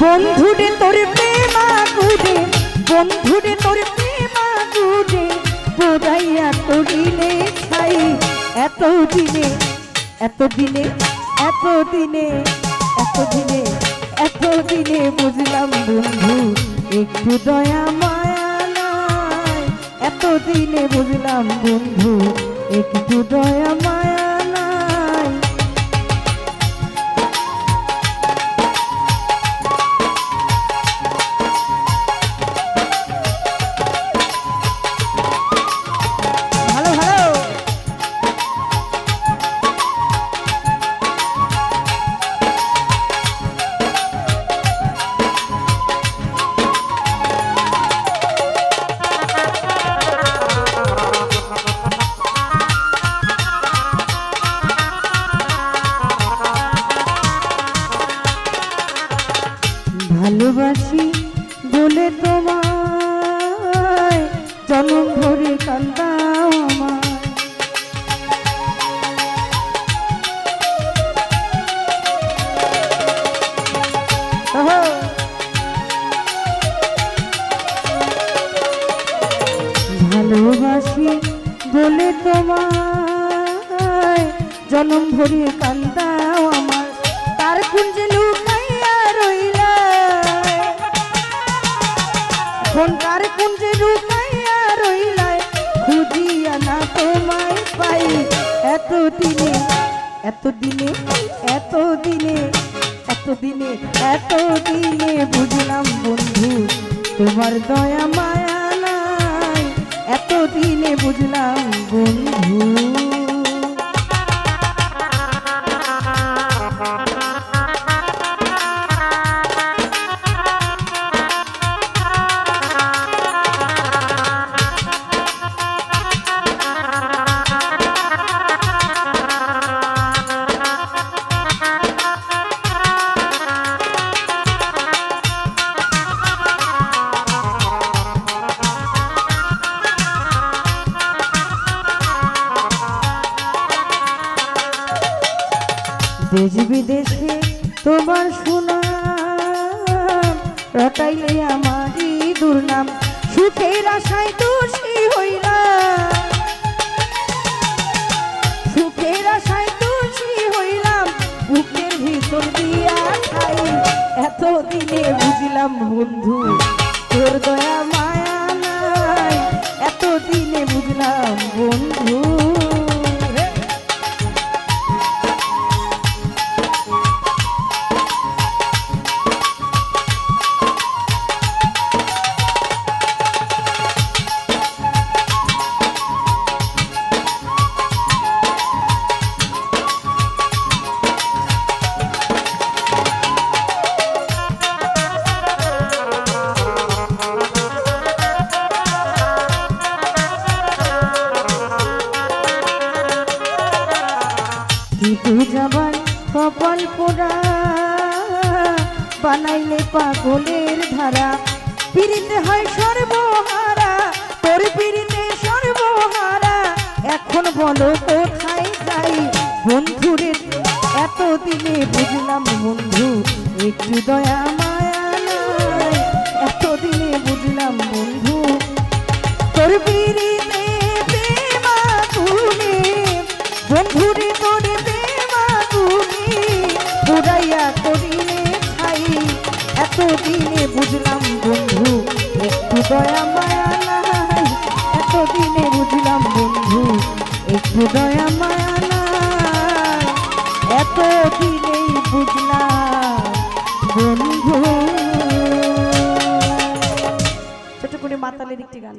বন্ধুরে তোর প্রেমা গুড়ে বন্ধুরে তোর প্রেমা গুড়ে পোড়াইয়া করিলে ছাই এত দিনে এত দিনে এত দিনে এত দিনে এত দিনে বুঝলাম বন্ধু, একটু দয়া মায়া নাই। এত দিনে বুঝলাম বন্ধু, একটু দয়া মায়া ভালোবাসি বলে তোমায়, জনম ভরে কান্দাও আমার ভালোবাসি বলে তোমায়, জনম ভরে কান্দাও আমার তার কুঞ্জে লুকাইয়া পাই এত দিনে এত দিনে এত দিনে এত দিনে এত দিনে বুঝলাম বন্ধু, তোমার দয়া মায়া নাই। এত দিনে বুঝলাম বন্ধু। দেশ বিদেশে তোমার সুনাম, রটাইলে আমারই দুর্নাম, সুখের আশায় দোষী হইলাম। সুখের আশায় দোষী হইলাম, বুকের ভিতর দিয়া খাই। এত দিনে বুঝলাম বন্ধু, তোর দয়া মায়া নাই। এত দিনে বুঝলাম বন্ধু কিন্তু যাবার কপাল পোড়া। বানাইলে পাগলের ধারা। পিড়িতে হয় সর্বহারা, তোর পিড়িতে সর্বহারা। এখন বলো কোথায় যাই বন্ধুরে? এত দিনে বুঝলাম বন্ধু, একটু দয়া মায়া নাই। এত দিনে বুঝলাম বন্ধু করিলে খাই এত দিনে বুঝলাম বন্ধু, একটু দয়া মায়া নাই। এত দিনে বুঝলাম বন্ধু, একটু দয়া মায়া নাই। এত দিনেই বুঝলাম বন্ধু। ছোট করে মাতালের একটি গান।